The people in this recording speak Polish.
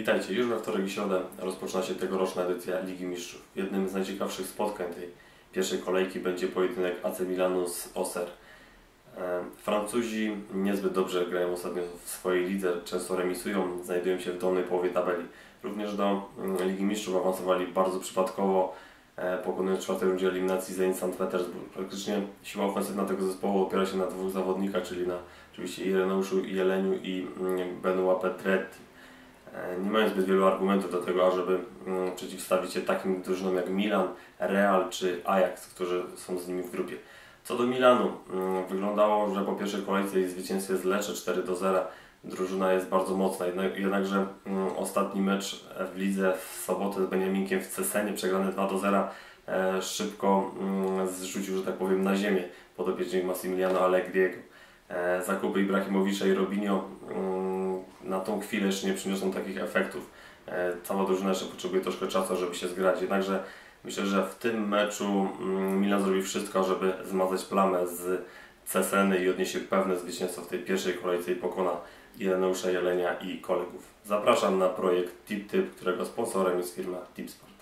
Witajcie, już we wtorek i środę rozpoczyna się tegoroczna edycja Ligi Mistrzów. Jednym z najciekawszych spotkań tej pierwszej kolejki będzie pojedynek AC Milanu z Oser. E, Francuzi niezbyt dobrze grają ostatnio w swojej lidze, często remisują, znajdują się w dolnej połowie tabeli. Również do mm, Ligi Mistrzów awansowali bardzo przypadkowo, e, pokonując w czwartej rundzie eliminacji Zenit St. Petersburg. Praktycznie siła ofensywna tego zespołu opiera się na dwóch zawodnikach, czyli na oczywiście Ireneuszu Jeleniu i mm, Benoit Petretti. E, Nie mają zbyt wielu argumentów do tego, ażeby mm, przeciwstawić się takim drużynom jak Milan, Real czy Ajax, którzy są z nimi w grupie. Co do Milanu, mm, wyglądało, że po pierwszej kolejce i zwycięstwie z Lecce 4 do 0 drużyna jest bardzo mocna, jednak, jednakże mm, ostatni mecz w lidze w sobotę z Beniaminkiem w Cesenie przegrany 2 do 0 e, szybko zrzucił, że tak powiem, na ziemię podopiecznik Massimiliano Allegriego. E, zakupy Ibrahimowicza i Robinho mm, na tą chwilę jeszcze nie przyniosą takich efektów. E, Cała drużyna jeszcze potrzebuje troszkę czasu, żeby się zgrać. Jednakże myślę, że w tym meczu mm, Milan zrobi wszystko, żeby zmazać plamę z Ceseny i odniesie pewne zwycięstwo w tej pierwszej kolejce i pokona Ireneusza Jelenia i kolegów. Zapraszam na projekt Tip Tip, którego sponsorem jest firma Tipsport.